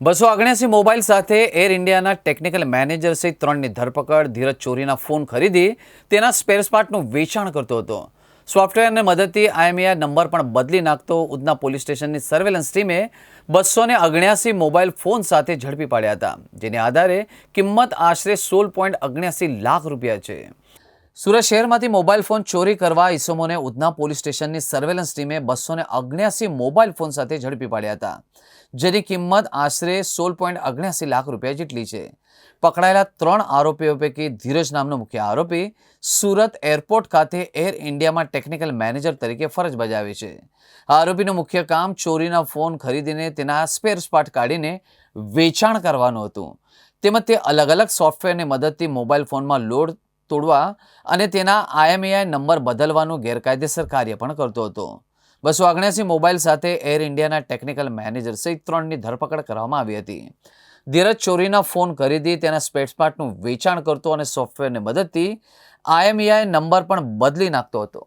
બસો ઓગણસી મોબાઈલ સાથે એર ઇન્ડિયાના ટેકનિકલ મેનેજર સહિત ત્રણની ધરપકડ, ધીરજ ચોરીના ફોન ખરીદી, તેના પાર્ટનું વેચાણ કરતો હતો. સોફ્ટવેરને મદદથી આઈએમઆઈ નંબર પણ બદલી નાખતો ઉધના પોલીસ સ્ટેશનની સર્વેલન્સ ટીમે બસો ને અગણ્યાસી મોબાઈલ ફોન સાથે ઝડપી પાડ્યા હતા, જેને આધારે કિંમત આશરે સોળ પોઈન્ટ અગણ્યાસી લાખ રૂપિયા છે. સુરત શહેરમાંથી મોબાઈલ ફોન ચોરી કરવા ઈસમોને ઉધના પોલીસ સ્ટેશનની સર્વેલન્સ ટીમે બસો ને અગ્યાસી મોબાઈલ ફોન સાથે ઝડપી પાડ્યા હતા, જેની કિંમત આશરે સોળ પોઈન્ટ અગ્યાસી લાખ રૂપિયા જેટલી છે. પકડાયેલા ત્રણ આરોપીઓ પૈકી ધીરજ નામનો મુખ્ય આરોપી સુરત એરપોર્ટ ખાતે એર ઇન્ડિયામાં ટેકનિકલ મેનેજર તરીકે ફરજ બજાવે છે. આરોપીનું મુખ્ય કામ ચોરીના ફોન ખરીદીને તેના સ્પેર પાર્ટ કાઢીને વેચાણ કરવાનું હતું. તેમજ તે અલગ અલગ સોફ્ટવેરની મદદથી મોબાઈલ ફોનમાં લોડ તોડવા અને તેના આઈએમએઆઈ નંબર બદલવાનું ગેરકાયદેસર કાર્ય પણ કરતો હતો. બસો ઓગણસી મોબાઈલ સાથે એર ઇન્ડિયાના ટેકનિકલ મેનેજર સહિત ત્રણની ધરપકડ કરવામાં આવી હતી. ધીરજ ચોરીના ફોન ખરીદી, તેના સ્પેર્સ પાર્ટનું વેચાણ કરતો અને સોફ્ટવેરની મદદથી આઈએમઈઆઈ નંબર પણ બદલી નાખતો હતો.